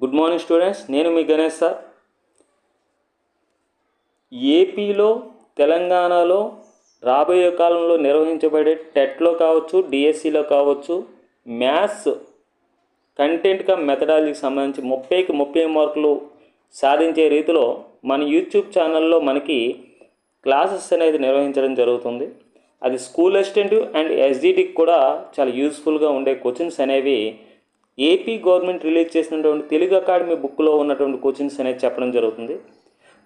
Good morning students నేను మీ Ganesh sir. ఏపీలో తెలంగాణలో రాబోయే కాలంలో నిర్వహించబడే టెట్లో కావచ్చు డిఎస్సిలో కావచ్చు మ్యాథ్స్ కంటెంట్గా మెథడాలజీకి సంబంధించి ముప్పైకి ముప్పై మార్కులు సాధించే రీతిలో మన యూట్యూబ్ ఛానల్లో మనకి క్లాసెస్ అనేది నిర్వహించడం జరుగుతుంది. అది స్కూల్ అసిస్టెంట్ అండ్ ఎస్డిటికి కూడా చాలా యూస్ఫుల్గా ఉండే క్వశ్చన్స్ అనేవి ఏపీ గవర్నమెంట్ రిలీజ్ చేసినటువంటి తెలుగు అకాడమీ బుక్లో ఉన్నటువంటి కోచింగ్స్ అనేది చెప్పడం జరుగుతుంది.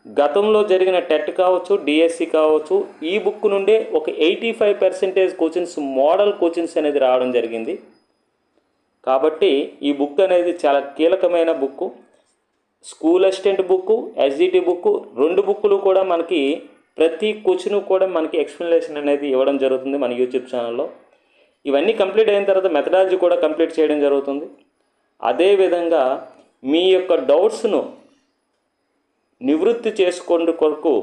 గతంలో జరిగిన టెట్ కావచ్చు డిఎస్సి కావచ్చు ఈ బుక్ నుండే ఒక eighty five percentage coachings model coachings అనేది రావడం జరిగింది. కాబట్టి ఈ బుక్ అనేది చాలా కీలకమైన book. School assistant book SGT book రెండు బుక్కులు కూడా మనకి ప్రతి క్వశ్చన్ కూడా మనకి ఎక్స్ప్లెనేషన్ అనేది ఇవ్వడం జరుగుతుంది మన యూట్యూబ్ ఛానల్లో. ఇవన్నీ కంప్లీట్ అయిన తర్వాత మెథడాలజీ కూడా కంప్లీట్ చేయడం జరుగుతుంది. అదేవిధంగా మీ యొక్క డౌట్స్ను నివృత్తి చేసుకునే కొరకు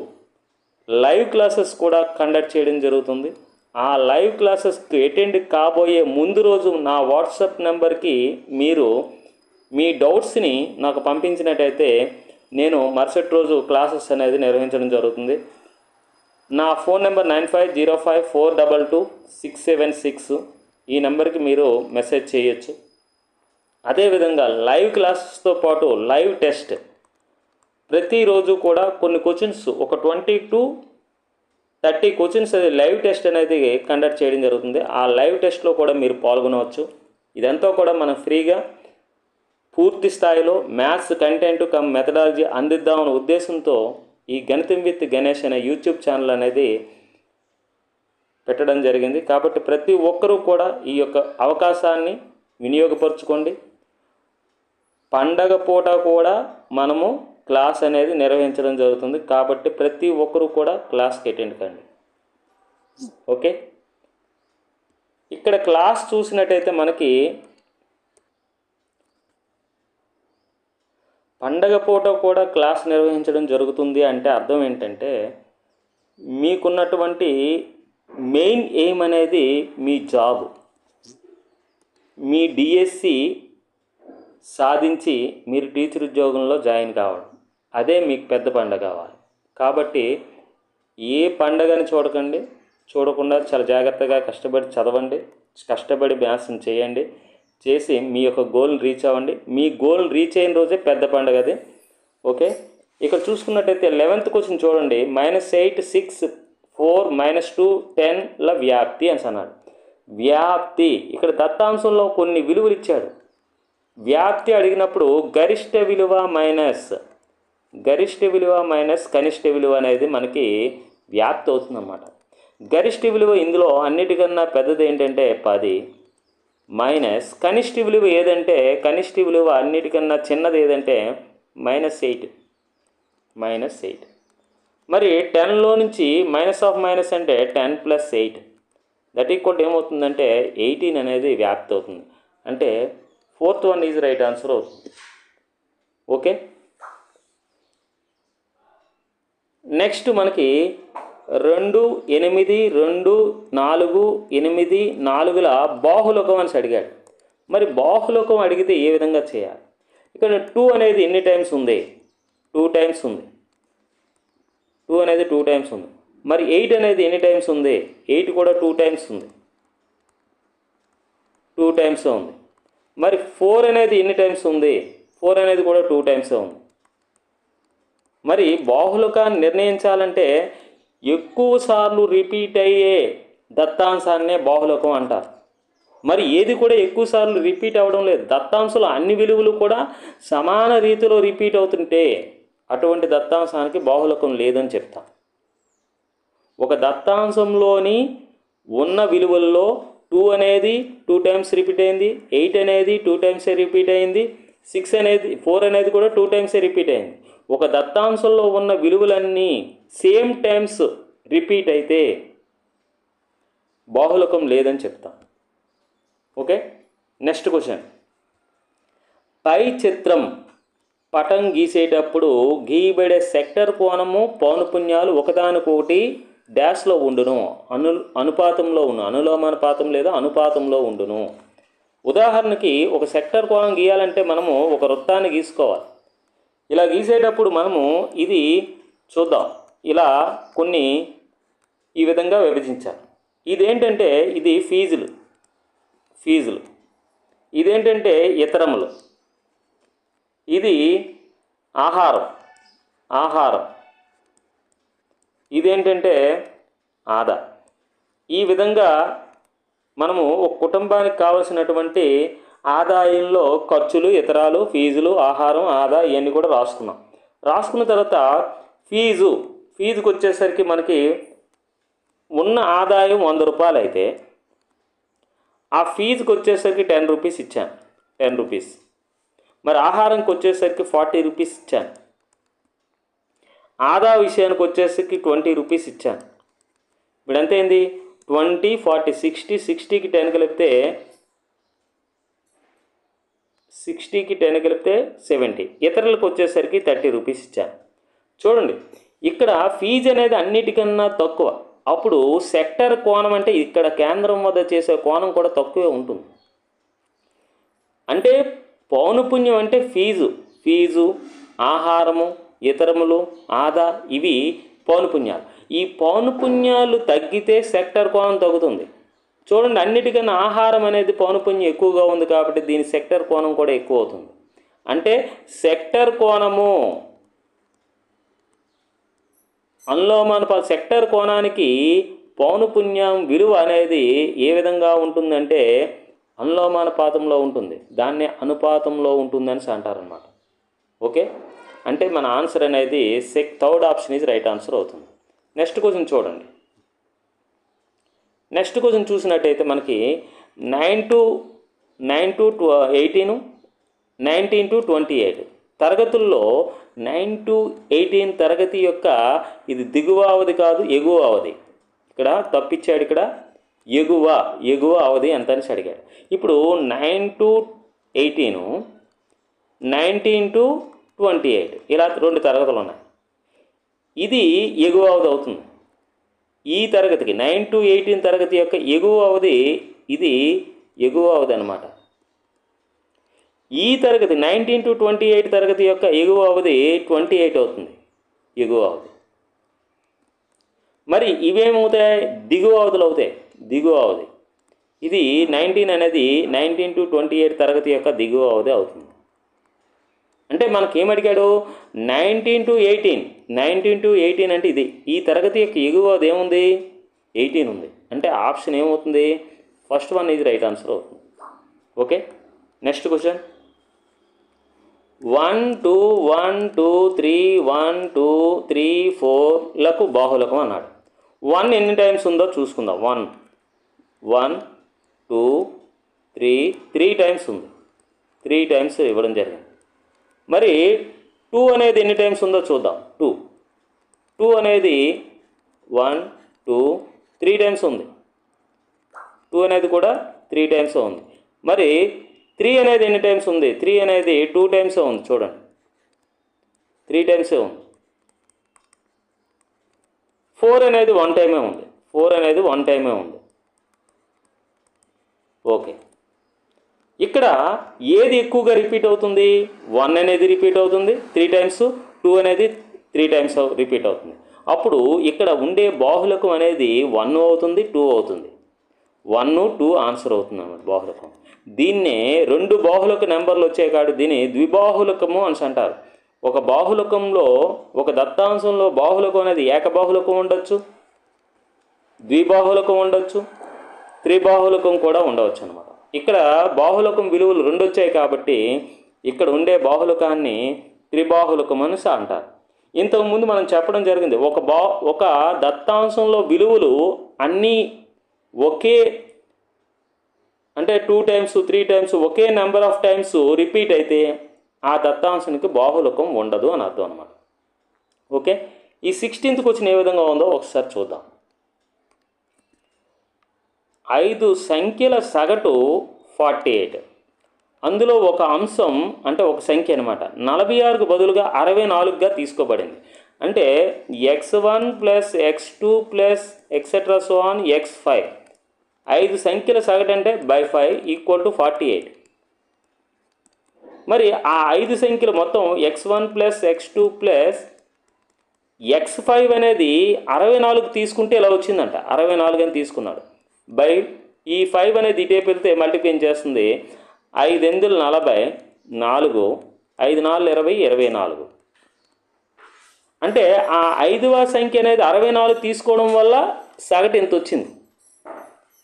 లైవ్ క్లాసెస్ కూడా కండక్ట్ చేయడం జరుగుతుంది. ఆ లైవ్ క్లాసెస్కి అటెండ్ కాబోయే ముందు రోజు నా వాట్సాప్ నెంబర్కి మీరు మీ డౌట్స్ని నాకు పంపించినట్టయితే నేను మరుసటి రోజు క్లాసెస్ అనేది నిర్వహించడం జరుగుతుంది. నా phone number nine five zero five four double two six seven six ఈ నెంబర్కి మీరు మెసేజ్ చేయొచ్చు. అదేవిధంగా లైవ్ క్లాసెస్తో పాటు లైవ్ టెస్ట్ ప్రతిరోజు కూడా కొన్ని క్వశ్చన్స్ ఒక ట్వంటీ టు థర్టీ క్వశ్చన్స్ అది లైవ్ టెస్ట్ అనేది కండక్ట్ చేయడం జరుగుతుంది. ఆ లైవ్ టెస్ట్లో కూడా మీరు పాల్గొనవచ్చు. ఇదంతా కూడా మనం ఫ్రీగా పూర్తి స్థాయిలో మ్యాథ్స్ కంటెంట్ కమ్ మెథడాలజీ అందిద్దామనే ఉద్దేశంతో ఈ గణితం విత్ గణేష్ అనే యూట్యూబ్ ఛానల్ అనేది పెట్టడం జరిగింది. కాబట్టి ప్రతి ఒక్కరూ కూడా ఈ యొక్క అవకాశాన్ని వినియోగపరచుకోండి. పండగ పూట కూడా మనము క్లాస్ అనేది నిర్వహించడం జరుగుతుంది. కాబట్టి ప్రతి ఒక్కరూ కూడా క్లాస్కి అటెండ్ కండి. ఓకే? ఇక్కడ క్లాస్ చూసినట్టయితే మనకి పండగ పూట కూడా క్లాస్ నిర్వహించడం జరుగుతుంది అంటే అర్థం ఏంటంటే మీకున్నటువంటి మెయిన్ ఎయిమ్ అనేది మీ జాబ్. మీ డిఎస్సి సాధించి మీరు టీచర్ ఉద్యోగంలో జాయిన్ కావడం. అదే మీకు పెద్ద పండగ కావాలి. కాబట్టి ఏ పండగని చూడకండి. చూడకుండా చాలా జాగ్రత్తగా కష్టపడి చదవండి. కష్టపడి మ్యాథ్స్ని చేయండి. చేసి మీ యొక్క గోల్ రీచ్ అవ్వండి. మీ గోల్ రీచ్ అయిన రోజే పెద్ద పండగ అది. ఓకే ఇక్కడ చూసుకున్నట్టయితే లెవెన్త్ క్వశ్చన్ చూడండి. Minus eight six four minus two టెన్ల వ్యాప్తి అని అన్నాడు. వ్యాప్తి. ఇక్కడ దత్తాంశంలో కొన్ని విలువలు ఇచ్చాడు. వ్యాప్తి అడిగినప్పుడు గరిష్ట విలువ మైనస్ గరిష్ట విలువ మైనస్ కనిష్ట విలువ అనేది మనకి వ్యాప్తి అవుతుందన్నమాట. గరిష్ట విలువ ఇందులో అన్నిటికన్నా పెద్దది ఏంటంటే పది. మైనస్ కనిష్ట విలువ ఏదంటే కనిష్ట విలువ అన్నిటికన్నా చిన్నది ఏదంటే మైనస్ ఎయిట్ మైనస్ ఎయిట్ మరి టెన్లో నుంచి మైనస్ ఆఫ్ మైనస్ అంటే ten plus eight that equal ఏమవుతుందంటే ఎయిటీన్ అనేది వ్యాప్తి అవుతుంది. అంటే fourth one is right answer అవుతుంది. ఓకే నెక్స్ట్ మనకి రెండు ఎనిమిది రెండు నాలుగు ఎనిమిది నాలుగుల బాహులోకం అని అడిగాడు. మరి బాహులోకం అడిగితే ఏ విధంగా చేయాలి? ఇక్కడ టూ అనేది ఎన్ని టైమ్స్ ఉంది? టూ టైమ్స్ ఉంది. టూ అనేది టూ టైమ్స్ ఉంది. మరి ఎయిట్ అనేది ఎన్ని టైమ్స్ ఉంది? ఎయిట్ కూడా టూ టైమ్స్ ఉంది. టూ టైమ్స్ ఉంది. మరి ఫోర్ అనేది ఎన్ని టైమ్స్ ఉంది? ఫోర్ అనేది కూడా టూ టైమ్స్ ఉంది. మరి బాహులకాన్ని నిర్ణయించాలంటే ఎక్కువ సార్లు రిపీట్ అయ్యే దత్తాంశాన్నే బాహులకం అంటారు. మరి ఏది కూడా ఎక్కువ సార్లు రిపీట్ అవ్వడం లేదు. దత్తాంశంలో అన్ని విలువలు కూడా సమాన రీతిలో రిపీట్ అవుతుంటే అటువంటి దత్తాంశానికి బాహులకం లేదని చెప్తాం. ఒక దత్తాంశంలోని ఉన్న విలువల్లో టూ అనేది టూ టైమ్స్ రిపీట్ అయింది ఎయిట్ అనేది టూ టైమ్స్ రిపీట్ అయింది సిక్స్ అనేది ఫోర్ అనేది కూడా టూ టైమ్స్ రిపీట్ అయింది. ఒక దత్తాంశంలో ఉన్న విలువలన్నీ సేమ్ టైమ్స్ రిపీట్ అయితే బాహులకం లేదని చెప్తాం. ఓకే? Next question. పై చిత్రం పటం గీసేటప్పుడు గీయబడే సెక్టర్ కోణము పౌనపుణ్యాలు ఒకదానికొకటి డాష్లో ఉండును. అను అనుపాతంలో ఉండు అనులోమానుపాతం లేదా అనుపాతంలో ఉండును. ఉదాహరణకి ఒక సెక్టర్ కోణం గీయాలంటే మనము ఒక వృత్తాన్ని గీసుకోవాలి. ఇలా గీసేటప్పుడు మనము ఇది చూద్దాం. ఇలా కొన్ని ఈ విధంగా విభజించాను. ఇదేంటంటే ఇది ఫీజులు. ఫీజులు. ఇదేంటంటే ఇతరములు. ఇది ఆహారం. ఆహారం. ఇదేంటంటే ఆదా. ఈ విధంగా మనము ఒక కుటుంబానికి కావలసినటువంటి ఆదాయంలో ఖర్చులు ఇతరాలు ఫీజులు ఆహారం ఆదా ఇవన్నీ కూడా రాసుకున్నాం. రాసుకున్న తర్వాత ఫీజు. ఫీజుకి వచ్చేసరికి మనకి ఉన్న ఆదాయం వంద రూపాయలు అయితే ఆ ఫీజుకి వచ్చేసరికి టెన్ రూపీస్ ఇచ్చాను. టెన్ రూపీస్ మరి ఆహారంకి వచ్చేసరికి ఫార్టీ రూపీస్ ఇచ్చాను. ఆదా విషయానికి వచ్చేసరికి ట్వంటీ రూపీస్ ఇచ్చాను. ఇప్పుడు ఎంత అయింది ట్వంటీ ఫార్టీ సిక్స్టీ సిక్స్టీకి టెన్ కలిపితే సిక్స్టీకి టెన్ కలిపితే సెవెంటీ ఇతరులకు వచ్చేసరికి థర్టీ రూపీస్ ఇచ్చాను. చూడండి ఇక్కడ ఫీజు అనేది అన్నిటికన్నా తక్కువ. అప్పుడు సెక్టర్ కోణం అంటే ఇక్కడ కేంద్రం వద్ద చేసే కోణం కూడా తక్కువే ఉంటుంది. అంటే పౌనపుణ్యం అంటే ఫీజు ఫీజు ఆహారము ఇతరములు ఆదా ఇవి పౌనపుణ్యాలు ఈ పౌనపుణ్యాలు తగ్గితే సెక్టర్ కోణం తగ్గుతుంది. చూడండి అన్నిటికన్నా ఆహారం అనేది పౌనపుణ్యం ఎక్కువగా ఉంది కాబట్టి దీని సెక్టర్ కోణం కూడా ఎక్కువ అవుతుంది. అంటే సెక్టర్ కోణము అనులోమానుపాత సెక్టర్ కోణానికి పౌనపుణ్యం విలువ అనేది ఏ విధంగా ఉంటుందంటే అనులోమానుపాతంలో ఉంటుంది. దాన్నే అనుపాతంలో ఉంటుందని అంటారనమాట ఓకే? అంటే మన ఆన్సర్ అనేది sec third option is right answer అవుతుంది. నెక్స్ట్ క్వశ్చన్ చూడండి. నెక్స్ట్ క్వశ్చన్ చూసినట్టయితే మనకి nine to nine to eighteen nineteen to twenty eight తరగతుల్లో నైన్ టు ఎయిటీన్ తరగతి యొక్క ఇది దిగువ అవధి కాదు ఎగువ అవధి. ఇక్కడ తప్పించాడు ఇక్కడ. ఎగువ ఎగువ అవధి ఎంత అనేసి అడిగాడు. ఇప్పుడు nine to eighteen nineteen to twenty eight. ఇలా రెండు తరగతులు ఉన్నాయి. ఇది ఎగువ అవధి అవుతుంది. ఈ తరగతికి నైన్ టు ఎయిటీన్ తరగతి యొక్క ఎగువ అవధి ఇది ఎగువ అవధి అనమాట ఈ తరగతి నైన్టీన్ టు ట్వంటీ ఎయిట్ తరగతి యొక్క ఎగువ అవధి ట్వంటీ ఎయిట్ అవుతుంది. ఎగువ అవధి. మరి ఇవేమవుతాయి? దిగువ అవధులు అవుతాయి. దిగువ అవధి. ఇది నైన్టీన్ అనేది నైన్టీన్ టు ట్వంటీ ఎయిట్ తరగతి యొక్క దిగువ అవధి అవుతుంది. అంటే మనకి ఏమడిగాడు nineteen to eighteen nineteen to eighteen అంటే ఇది. ఈ తరగతి యొక్క ఎగువ అవధి ఏముంది? ఎయిటీన్ ఉంది. అంటే ఆప్షన్ ఏమవుతుంది? ఫస్ట్ వన్ ఇది రైట్ ఆన్సర్ అవుతుంది. Okay next question one two one two three one two three ఫోర్లకు బాహులకం అన్నాడు. వన్ ఎన్ని టైమ్స్ ఉందో చూసుకుందాం. One one two three three times ఉంది. త్రీ టైమ్స్ ఇవ్వడం జరిగింది. మరి టూ అనేది ఎన్ని టైమ్స్ ఉందో చూద్దాం. టూ టూ అనేది వన్ టూ త్రీ టైమ్స్ ఉంది. టూ అనేది కూడా త్రీ టైమ్స్ ఉంది. మరి త్రీ అనేది ఎన్ని టైమ్స్ ఉంది? త్రీ అనేది టూ టైమ్సే ఉంది చూడండి. త్రీ టైమ్సే ఉంది. ఫోర్ అనేది వన్ టైమే ఉంది. ఫోర్ అనేది వన్ టైమే ఉంది. ఓకే. ఇక్కడ ఏది ఎక్కువగా రిపీట్ అవుతుంది? వన్ అనేది రిపీట్ అవుతుంది త్రీ టైమ్స్ టూ అనేది త్రీ టైమ్స్ రిపీట్ అవుతుంది. అప్పుడు ఇక్కడ ఉండే బాహులకం అనేది వన్ అవుతుంది టూ అవుతుంది. వన్ టూ ఆన్సర్ అవుతుంది అన్నమాట బాహులకం. దీన్నే రెండు బాహులక నెంబర్లు వచ్చే కాడు దీన్ని ద్విబాహులకము అని అంటారు. ఒక బాహులకంలో ఒక దత్తాంశంలో బాహులకం అనేది ఏకబాహులకం ఉండొచ్చు ద్విబాహులకం ఉండొచ్చు త్రిబాహులకం కూడా ఉండవచ్చు అనమాట ఇక్కడ బాహులకం విలువలు రెండు వచ్చాయి కాబట్టి ఇక్కడ ఉండే బాహులకాన్ని త్రిబాహులకం అని అంటారు. ఇంతకుముందు మనం చెప్పడం జరిగింది ఒక బా ఒక దత్తాంశంలో విలువలు అన్నీ ఒకే అంటే టూ టైమ్స్ త్రీ టైమ్స్ ఒకే నెంబర్ ఆఫ్ టైమ్స్ రిపీట్ అయితే ఆ దత్తాంశానికి బాహులకం ఉండదు అని అర్థం అనమాట ఓకే ఈ సిక్స్టీన్త్కి వచ్చిన ఏ విధంగా ఉందో ఒకసారి చూద్దాం. ఐదు సంఖ్యల సగటు ఫార్టీ ఎయిట్ అందులో ఒక అంశం అంటే ఒక సంఖ్య అనమాట నలభై ఆరుకు బదులుగా అరవై నాలుగుగా తీసుకోబడింది. అంటే x one plus x two plus etcetera so on x five ఐదు సంఖ్యల సగటు అంటే by five equal to forty eight మరి ఆ ఐదు సంఖ్యలు మొత్తం x one plus x two plus x five అనేది అరవై నాలుగు తీసుకుంటే ఇలా వచ్చిందంట. అరవై నాలుగు అని తీసుకున్నాడు. బై ఈ ఫైవ్ అనేది ఇటే పెడితే మల్టిప్లై చేస్తుంది? ఐదు ఎనిమిది నలభై నాలుగు ఐదు నాలుగు ఇరవై ఇరవై నాలుగు. అంటే ఆ ఐదవ సంఖ్య అనేది అరవై నాలుగు తీసుకోవడం వల్ల సగటు ఎంత వచ్చింది?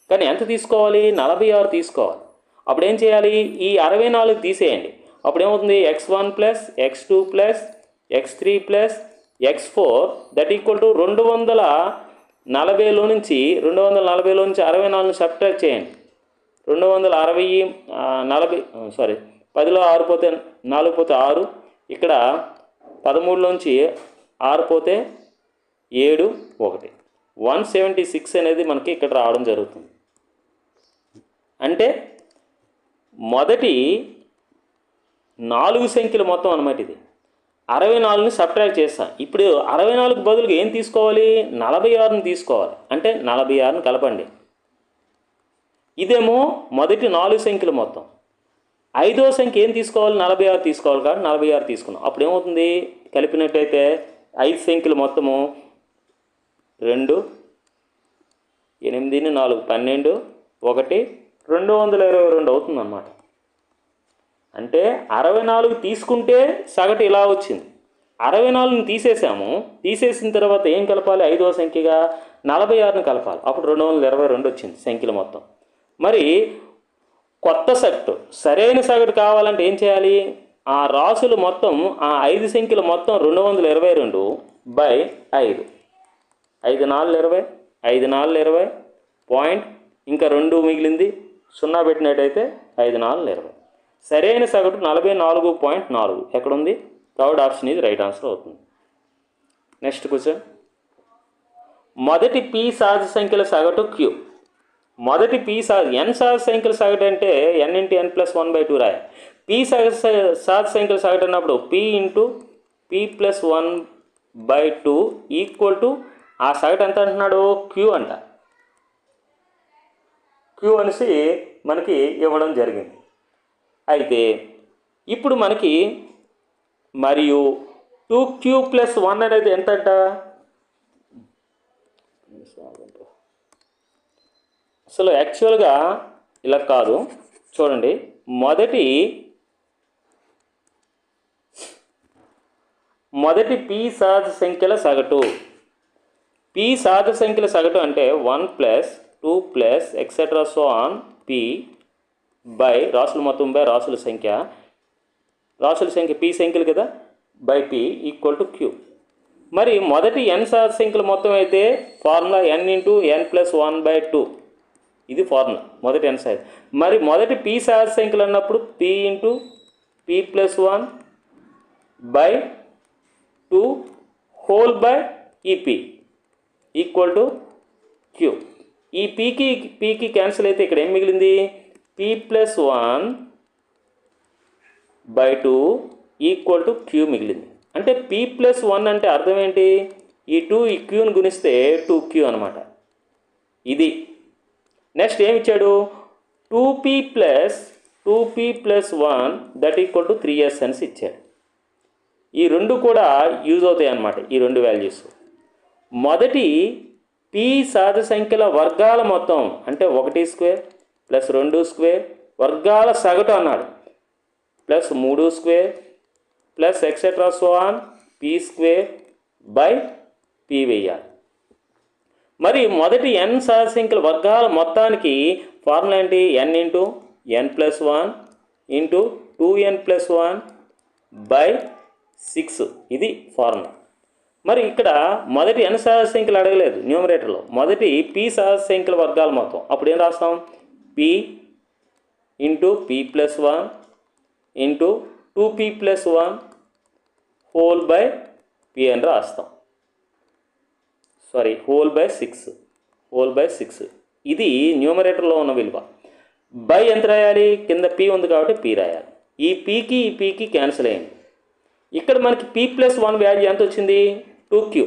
కానీ ఎంత తీసుకోవాలి? నలభై ఆరు తీసుకోవాలి. అప్పుడు ఏం చేయాలి? ఈ అరవై నాలుగు తీసేయండి. అప్పుడు ఏమవుతుంది x one plus x two plus x three plus x four that equal to రెండు వందల నలభైలో నుంచి రెండు వందల నలభైలో నుంచి అరవై నాలుగు సబ్ట్రాక్ట్ చేయండి. రెండు వందల అరవై నలభై సారీ పదిలో ఆరు పోతే నాలుగు పోతే ఆరు ఇక్కడ పదమూడులోంచి ఆరు పోతే ఏడు ఒకటి. వన్ సెవెంటీ సిక్స్ అనేది మనకి ఇక్కడ రావడం జరుగుతుంది. అంటే మొదటి నాలుగు సంఖ్యలు మొత్తం అనమాట ఇది. అరవై నాలుగుని సబ్ట్రాక్ట్ చేస్తాను ఇప్పుడు అరవై నాలుగు బదులుగా ఏం తీసుకోవాలి? నలభై ఆరుని తీసుకోవాలి. అంటే నలభై ఆరుని కలపండి. ఇదేమో మొదటి నాలుగు సంఖ్యలు మొత్తం. ఐదో సంఖ్య ఏం తీసుకోవాలి? నలభై ఆరు తీసుకోవాలి కాబట్టి నలభై ఆరు తీసుకున్నాం. అప్పుడు ఏమవుతుంది? కలిపినట్టయితే ఐదు సంఖ్యలు మొత్తము రెండు ఎనిమిదిని నాలుగు పన్నెండు ఒకటి రెండు వందల ఇరవై రెండు అవుతుంది అన్నమాట అంటే అరవై నాలుగు తీసుకుంటే సగటు ఇలా వచ్చింది. అరవై నాలుగుని తీసేసాము. తీసేసిన తర్వాత ఏం కలపాలి? ఐదవ సంఖ్యగా నలభై ఆరుని కలపాలి. అప్పుడు రెండు వందల ఇరవై రెండు వచ్చింది సంఖ్యలు మొత్తం. మరి కొత్త సగటు సరైన సగటు కావాలంటే ఏం చేయాలి? ఆ రాసులు మొత్తం ఆ ఐదు సంఖ్యలు మొత్తం రెండు వందల ఇరవై రెండు బై ఐదు. ఐదు నాలుగు ఇరవై ఐదు నాలుగు ఇరవై పాయింట్ ఇంకా రెండు మిగిలింది సున్నా పెట్టినట్టయితే ఐదు నాలుగు ఇరవై. సరైన సగటు నలభై నాలుగు పాయింట్ నాలుగు. ఎక్కడుంది? థర్డ్ ఆప్షన్ ఇది రైట్ ఆన్సర్ అవుతుంది. Next question. మొదటి పి సహజ సంఖ్యల సగటు క్యూ. మొదటి పి సహజ ఎన్ సహజ సంఖ్యల సగటు అంటే n into n plus one by two రాయ. పి సహజ సహజ సంఖ్యల సగటు అన్నప్పుడు p into p plus one by two equal to ఆ సగటు ఎంత అంటున్నాడు? క్యూ అంట. క్యూ అనేసి మనకి ఇవ్వడం జరిగింది. అయితే ఇప్పుడు మనకి మరియు టూ క్యూ ప్లస్ వన్ అనేది ఎంతంట? అసలు యాక్చువల్గా ఇలా కాదు. చూడండి. మొదటి మొదటి పి సహజ సంఖ్యల సగటు. పి సహజ సంఖ్యల సగటు అంటే one plus two plus etcetera so on p by రాసుల మొత్తం బై రాసుల సంఖ్య. రాసుల సంఖ్య పి సంఖ్యలు కదా? By p equal to q మరి మొదటి ఎన్ సార్ సంఖ్యలు మొత్తం అయితే formula n into n plus one by two ఇది ఫార్ములా మొదటి ఎన్ సార్. మరి మొదటి పి సార్ సంఖ్యలు అన్నప్పుడు p into p plus one by two whole by p equal to q ఈ పీకి పీకి క్యాన్సిల్ అయితే ఇక్కడ ఏం మిగిలింది? P plus one by two equal to q మిగిలింది. అంటే పీ ప్లస్ వన్ అంటే అర్థం ఏంటి? ఈ టూ ఈ క్యూని గుణిస్తే టూ క్యూ అనమాట ఇది. నెక్స్ట్ ఏమి ఇచ్చాడు? Two p plus two p plus one that equal to three s అని ఇచ్చాడు. ఈ రెండు కూడా యూజ్ అవుతాయి అన్నమాట ఈ రెండు వాల్యూస్ మొదటి పి సహజ సంఖ్యల వర్గాల మొత్తం అంటే ఒకటి స్క్వేర్ ప్లస్ రెండు స్క్వేర్ వర్గాల సగటు అన్నాడు. ప్లస్ మూడు square plus etcetera so on p square by p వెయ్యాలి. మరి మొదటి ఎన్ సహజ సంఖ్యల వర్గాల మొత్తానికి ఫార్ములా ఏంటి? N into n plus one into two n plus one by six. ఇది ఫార్ములా. మరి ఇక్కడ మొదటి ఎన్ సహజ సంఖ్యలు అడగలేదు న్యూమరేటర్లో మొదటి పి సహజ సంఖ్యల వర్గాలు మొత్తం. అప్పుడు ఏం రాస్తాం? P into p plus one into two p plus one whole by p అని రాస్తాం. Sorry whole by six whole by six ఇది న్యూమరేటర్లో ఉన్న విలువ. బై ఎంత రాయాలి? కింద పి ఉంది కాబట్టి పి రాయాలి. ఈ పీకి ఈ పీకి క్యాన్సిల్ అయింది ఇక్కడ మనకి పీ ప్లస్ వన్ వాల్యూ ఎంత వచ్చింది టూ క్యూ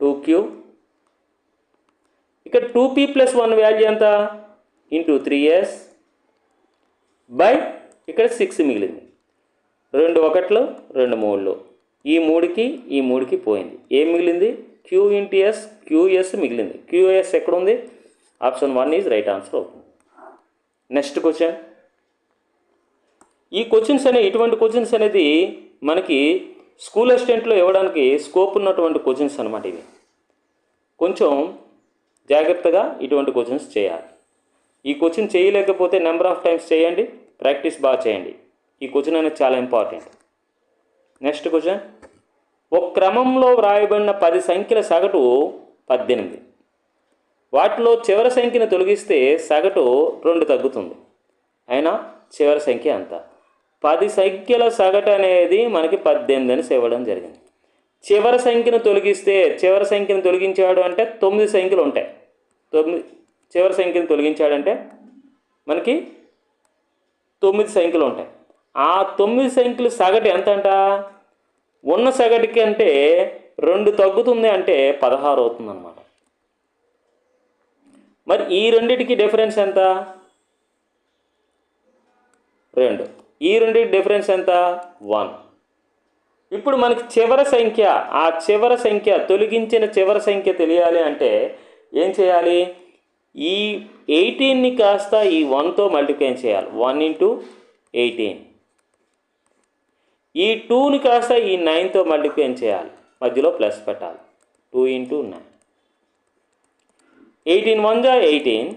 టూ క్యూ ఇక్కడ two p plus one value ఎంత? ఇంటూ త్రీ ఎస్ బై ఇక్కడ సిక్స్ మిగిలింది. రెండు ఒకట్లు రెండు మూడులు ఈ మూడుకి ఈ మూడుకి పోయింది. ఏం మిగిలింది? Q into s q s మిగిలింది. క్యూఎస్ ఎక్కడ ఉంది? Option one is right answer అవుతుంది నెక్స్ట్ క్వశ్చన్ ఈ క్వశ్చన్స్ అనే ఇటువంటి క్వశ్చన్స్ అనేది మనకి స్కూల్ అసిస్టెంట్లో ఇవ్వడానికి స్కోప్ ఉన్నటువంటి క్వశ్చన్స్ అనమాట ఇవి. కొంచెం జాగ్రత్తగా ఇటువంటి క్వశ్చన్స్ చేయాలి. ఈ క్వశ్చన్ చేయలేకపోతే నెంబర్ ఆఫ్ టైమ్స్ చేయండి ప్రాక్టీస్ బాగా చేయండి. ఈ క్వశ్చన్ అనేది చాలా ఇంపార్టెంట్ నెక్స్ట్ క్వశ్చన్ ఒక క్రమంలో వ్రాయబడిన పది సంఖ్యల సగటు పద్దెనిమిది. వాటిలో చివరి సంఖ్యను తొలగిస్తే సగటు రెండు తగ్గుతుంది. అయినా చివరి సంఖ్య అంతా. పది సంఖ్యల సగటు అనేది మనకి పద్దెనిమిది అని ఇవ్వడం జరిగింది. చివరి సంఖ్యను తొలగిస్తే చివరి సంఖ్యను తొలగించాడు అంటే తొమ్మిది సంఖ్యలు ఉంటాయి. తొమ్మిది చివరి సంఖ్యను తొలగించాడంటే మనకి తొమ్మిది సంఖ్యలు ఉంటాయి. ఆ తొమ్మిది సంఖ్యలు సగటు ఎంత అంట ఉన్న సగటుకి అంటే రెండు తగ్గుతుంది అంటే పదహారు అవుతుంది అనమాట మరి ఈ రెండిటికి డిఫరెన్స్ ఎంత? రెండు. ఈ రెండు డిఫరెన్స్ ఎంత? వన్. ఇప్పుడు మనకి చివరి సంఖ్య ఆ చివరి సంఖ్య తొలగించిన చివరి సంఖ్య తెలియాలి అంటే ఏం చేయాలి? ఈ ఎయిటీన్ని కాస్త ఈ వన్తో మల్టిప్లై చేయాలి. One into eighteen. ఈ టూని కాస్త ఈ నైన్తో మల్టిప్లై చేయాలి. మధ్యలో ప్లస్ పెట్టాలి. Two into nine. Eighteen one జా ఎయిటీన్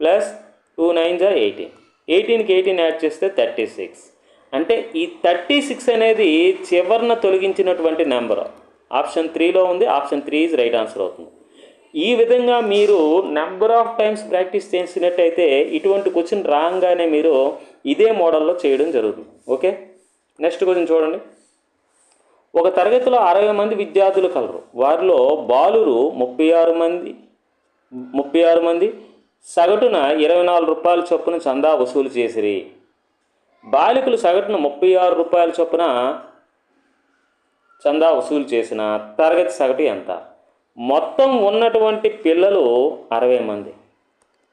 ప్లస్ టూ నైన్ జా ఎయిటీన్. ఎయిటీన్కి ఎయిటీన్ యాడ్ చేస్తే థర్టీ సిక్స్. అంటే ఈ థర్టీ సిక్స్ అనేది చివరిన తొలగించినటువంటి నెంబర్. ఆప్షన్ త్రీలో ఉంది option three is right answer అవుతుంది. ఈ విధంగా మీరు నెంబర్ ఆఫ్ టైమ్స్ ప్రాక్టీస్ చేసినట్టయితే ఇటువంటి క్వశ్చన్ రాగానే మీరు ఇదే మోడల్లో చేయడం జరుగుతుంది. ఓకే? నెక్స్ట్ క్వశ్చన్ చూడండి. ఒక తరగతిలో అరవై మంది విద్యార్థులు కలరు. వారిలో బాలురు ముప్పై ఆరు మంది ముప్పై ఆరు మంది సగటున ఇరవై నాలుగు రూపాయల చొప్పున చందా వసూలు చేసిరి. బాలికలు సగటున ముప్పై ఆరు రూపాయల చొప్పున చందా వసూలు చేసిన తరగతి సగటు ఎంత? మొత్తం ఉన్నటువంటి పిల్లలు అరవై మంది.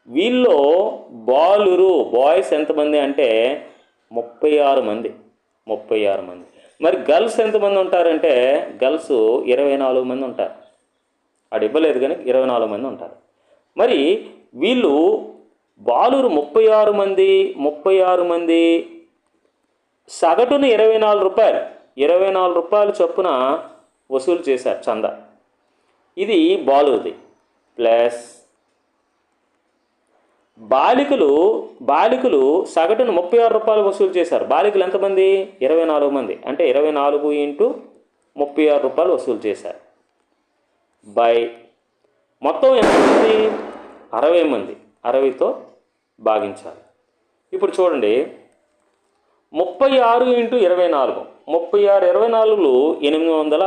వీళ్ళలో బాలురు బాయ్స్ ఎంతమంది అంటే ముప్పై ఆరు మంది. ముప్పై ఆరు మంది. మరి గర్ల్స్ ఎంతమంది ఉంటారంటే గర్ల్స్ ఇరవై నాలుగు మంది ఉంటారు. అడివ్వలేదు ఇవ్వలేదు కానీ ఇరవై నాలుగు మంది ఉంటారు. మరి వీళ్ళు బాలురు ముప్పై ఆరు మంది ముప్పై ఆరు మంది. సగటున ఇరవై నాలుగు రూపాయలు. ఇరవై నాలుగు రూపాయలు చొప్పున వసూలు చేశారు చందా. ఇది బాలుది ప్లస్ బాలికలు బాలికలు సగటున ముప్పై ఆరు రూపాయలు వసూలు చేశారు. బాలికలు ఎంతమంది ఇరవై నాలుగు మంది. అంటే ఇరవై నాలుగు ఇంటూ ముప్పై ఆరు రూపాయలు వసూలు చేశారు. బై. మొత్తం ఎంతమంది అరవై మంది అరవైతో భాగించాలి. ఇప్పుడు చూడండి ముప్పై ఆరు ఇంటూ ఇరవై నాలుగు. ముప్పై ఆరు ఇరవై నాలుగులు ఎనిమిది వందల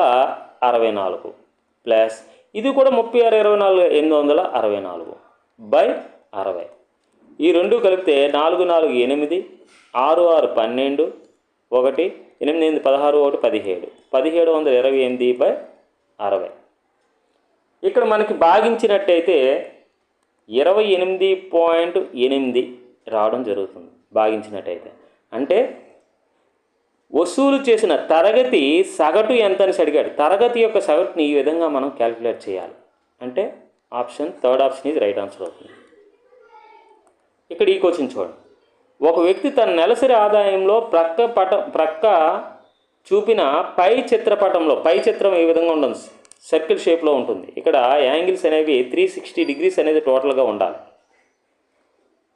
అరవై నాలుగు. ప్లస్ ఇది కూడా ముప్పై ఆరు ఇరవై నాలుగు ఎనిమిది వందల అరవై నాలుగు బై అరవై. ఈ రెండు కలిపితే నాలుగు నాలుగు ఎనిమిది ఆరు ఆరు పన్నెండు ఒకటి ఎనిమిది ఎనిమిది పదహారు ఒకటి పదిహేడు. పదిహేడు వందల ఇరవై ఎనిమిది బై అరవై. ఇక్కడ మనకి భాగించినట్టయితే ఇరవై ఎనిమిది పాయింట్ ఎనిమిది రావడం జరుగుతుంది భాగించినట్టయితే. అంటే వసూలు చేసిన తరగతి సగటు ఎంత అని అడిగాడు. తరగతి యొక్క సగటుని ఈ విధంగా మనం క్యాలిక్యులేట్ చేయాలి. అంటే ఆప్షన్ థర్డ్ ఆప్షన్ ఇది రైట్ ఆన్సర్ అవుతుంది. ఇక్కడ ఈ క్వశ్చన్ చూడండి. ఒక వ్యక్తి తన నెలసరి ఆదాయంలో ప్రక్క పట ప్రక్క చూపిన పై చిత్రపటంలో పై చిత్రం ఈ విధంగా ఉండదు సర్కిల్ షేప్లో ఉంటుంది. ఇక్కడ యాంగిల్స్ అనేవి త్రీ సిక్స్టీ డిగ్రీస్ అనేది టోటల్గా ఉండాలి.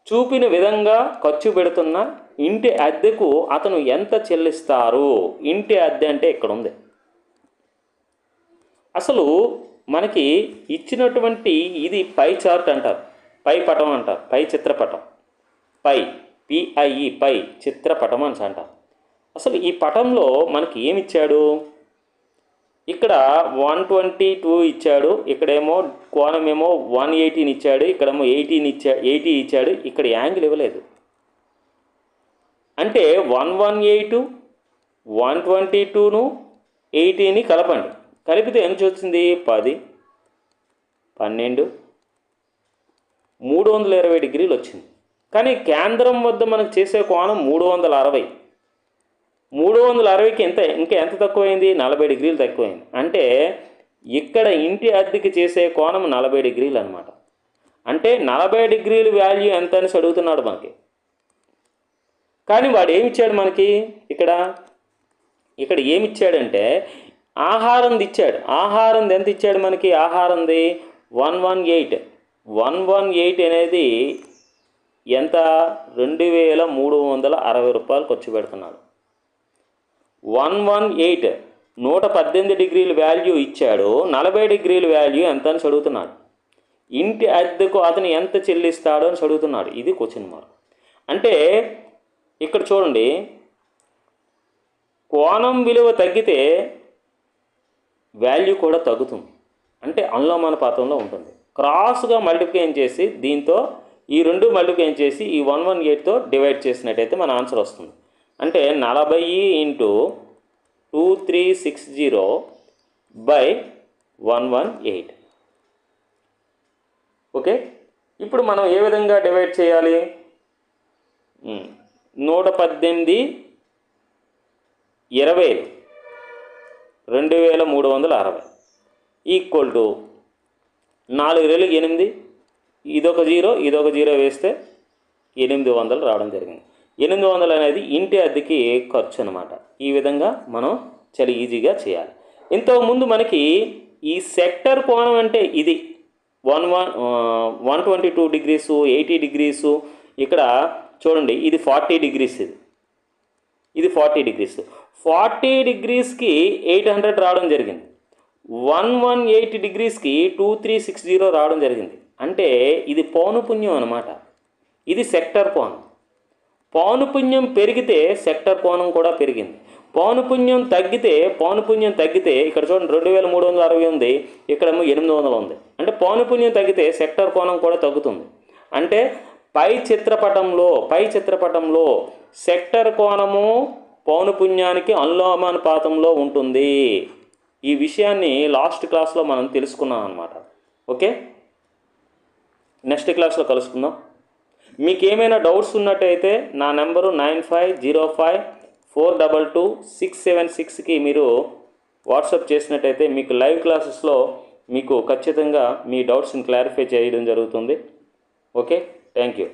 చూపిన విధంగా ఖర్చు పెడుతున్న ఇంటి అద్దెకు అతను ఎంత చెల్లిస్తారు? ఇంటి అద్దె అంటే ఇక్కడ ఉంది అసలు మనకి ఇచ్చినటువంటి ఇది పై చార్ట్ అంటారు. పై పటం అంటారు. పై చిత్రపటం. పై. పిఐఈ పై చిత్రపటం అని అంటారు. అసలు ఈ పటంలో మనకి ఏమి ఇచ్చాడు? ఇక్కడ వన్ ట్వంటీ టూ ఇచ్చాడు ఇక్కడేమో కోణం ఏమో వన్ ఎయిటీన్ ఇచ్చాడు ఇక్కడేమో ఎయిటీన్ ఇచ్చా ఎయిటీ ఇచ్చాడు ఇక్కడ యాంగిల్ ఇవ్వలేదు. అంటే one one eight one twenty టూను ఎయిటీని కలపండి. కలిపితే ఎంత వచ్చింది? పది పన్నెండు మూడు వందల ఇరవై డిగ్రీలు వచ్చింది. కానీ కేంద్రం వద్ద మనకు చేసే కోణం మూడు వందల అరవై. మూడు వందల అరవైకి ఎంత ఇంకా ఎంత తక్కువైంది? నలభై డిగ్రీలు తక్కువైంది. అంటే ఇక్కడ ఇంటి అద్దెకి చేసే కోణం నలభై డిగ్రీలు అనమాట అంటే నలభై డిగ్రీలు వాల్యూ ఎంత అని అడుగుతున్నాడు మనకి. కానీ వాడు ఏమిచ్చాడు మనకి? ఇక్కడ ఇక్కడ ఏమి ఇచ్చాడంటే ఆహారంది ఇచ్చాడు. ఆహారంది ఎంత ఇచ్చాడు మనకి? ఆహారంది one one eight. One one eight అనేది ఎంత? రెండు వేల మూడు వందల అరవై రూపాయలు ఖర్చు పెడుతున్నాడు. వన్ వన్ ఎయిట్ నూట పద్దెనిమిది డిగ్రీల వాల్యూ ఇచ్చాడు. నలభై డిగ్రీల వాల్యూ ఎంత అని చదువుతున్నాడు. ఇంటి అద్దెకు అతను ఎంత చెల్లిస్తాడో అని చదువుతున్నాడు. ఇది క్వశ్చన్ మార్క్ అంటే ఇక్కడ చూడండి. కోణం విలువ తగ్గితే వాల్యూ కూడా తగ్గుతుంది. అంటే అనులోమానుపాతంలో ఉంటుంది. క్రాస్గా మల్టిప్లికేషన్ చేసి దీంతో ఈ రెండు మల్టిప్లికేషన్ చేసి ఈ వన్ వన్ ఎయిట్తో డివైడ్ చేసినట్టయితే మన ఆన్సర్ వస్తుంది. అంటే నలభై into two three six zero by one one eight. Okay? ఇప్పుడు మనం ఏ విధంగా డివైడ్ చేయాలి? నూట పద్దెనిమిది ఇరవై రెండు వేల మూడు వందల అరవై. ఈక్వల్ టు నాలుగు వేలు ఎనిమిది. ఇదొక జీరో ఇదొక జీరో వేస్తే ఎనిమిది వందలు రావడం జరిగింది. ఎనిమిది వందలు అనేది ఇంటి అద్దెకి ఖర్చు అనమాట ఈ విధంగా మనం చాలా ఈజీగా చేయాలి. ఇంతకుముందు మనకి ఈ సెక్టర్ కోణం అంటే ఇది one one one twenty two degrees eighty degrees ఇక్కడ చూడండి ఇది ఫార్టీ డిగ్రీస్ ఇది. ఇది ఫార్టీ డిగ్రీస్. ఫార్టీ డిగ్రీస్కి ఎయిట్ హండ్రెడ్ రావడం జరిగింది. వన్ వన్ ఎయిట్ డిగ్రీస్కి టూ త్రీ సిక్స్ జీరో రావడం జరిగింది. అంటే ఇది పౌనపుణ్యం అనమాట ఇది సెక్టర్ కోణం. పౌనపుణ్యం పెరిగితే సెక్టర్ కోణం కూడా పెరిగింది. పౌనపుణ్యం తగ్గితే పౌనపుణ్యం తగ్గితే ఇక్కడ చూడండి రెండు వేల మూడు వందల అరవై ఉంది ఇక్కడ ఎనిమిది వందలు ఉంది. అంటే పౌనపుణ్యం తగ్గితే సెక్టర్ కోణం కూడా తగ్గుతుంది. అంటే పై చిత్రపటంలో పై చిత్రపటంలో సెక్టర్ కోణము పౌనపుణ్యానికి అనులోమానుపాతంలో ఉంటుంది. ఈ విషయాన్ని లాస్ట్ క్లాస్లో మనం తెలుసుకున్నాం అనమాట ఓకే? నెక్స్ట్ క్లాస్లో కలుసుకుందాం. మీకు ఏమైనా డౌట్స్ ఉన్నట్టయితే నా number nine five zero five four double two six seven సిక్స్కి మీరు వాట్సాప్ చేసినట్టయితే మీకు లైవ్ క్లాసెస్లో మీకు ఖచ్చితంగా మీ డౌట్స్ని క్లారిఫై చేయడం జరుగుతుంది. ఓకే? Thank you.